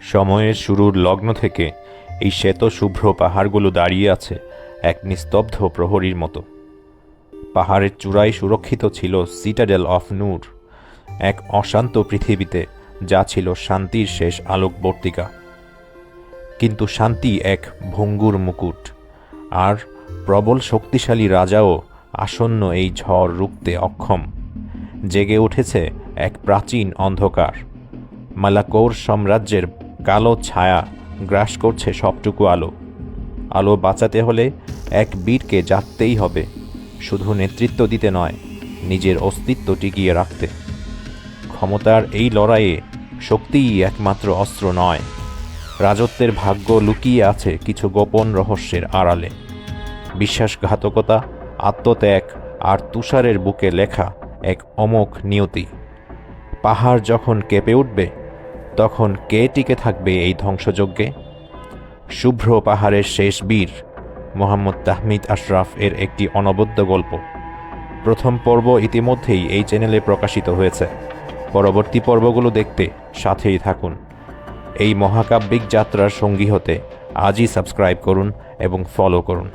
সময়ের শুরুর লগ্ন থেকে এই শ্বেত শুভ্র পাহাড়গুলো দাঁড়িয়ে আছে এক নিস্তব্ধ প্রহরীর মতো। পাহাড়ের চূড়ায় সুরক্ষিত ছিল সিটাডেল অফ নূর, এক অশান্ত পৃথিবীতে যা ছিল শান্তির শেষ আলোকবর্তিকা। কিন্তু শান্তি এক ভঙ্গুর মুকুট, আর প্রবল শক্তিশালী রাজাও আসন্ন এই ঝড় রুখতে অক্ষম, জেগে উঠেছে এক প্রাচীন অন্ধকার। মালাকৌর সাম্রাজ্যের কালো ছায়া গ্রাস করছে সবটুকু আলো। আলো বাঁচাতে হলে এক বীরকে জাগতেই হবে, শুধু নেতৃত্ব দিতে নয়, নিজের অস্তিত্ব টিকিয়ে রাখতে। ক্ষমতার এই লড়াইয়ে শক্তিই একমাত্র অস্ত্র নয়। রাজত্বের ভাগ্য লুকিয়ে আছে কিছু গোপন রহস্যের আড়ালে। বিশ্বাসঘাতকতা, আত্মত্যাগ আর তুষারের বুকে লেখা এক অমোঘ নিয়তি। পাহাড় যখন কেঁপে উঠবে তখন কে টিকে থাকবে এই ধ্বংসযজ্ঞে? শুভ্র পাহাড়ের শেষ বীর মোহাম্মদ তাহমিদ আশরাফ এর একটি অনবদ্য গল্প। প্রথম পর্ব ইতিমধ্যেই এই চ্যানেলে প্রকাশিত হয়েছে। পরবর্তী পর্বগুলো দেখতে সাথেই থাকুন। এই মহাকাব্যিক যাত্রার সঙ্গী হতে আজই সাবস্ক্রাইব করুন এবং ফলো করুন।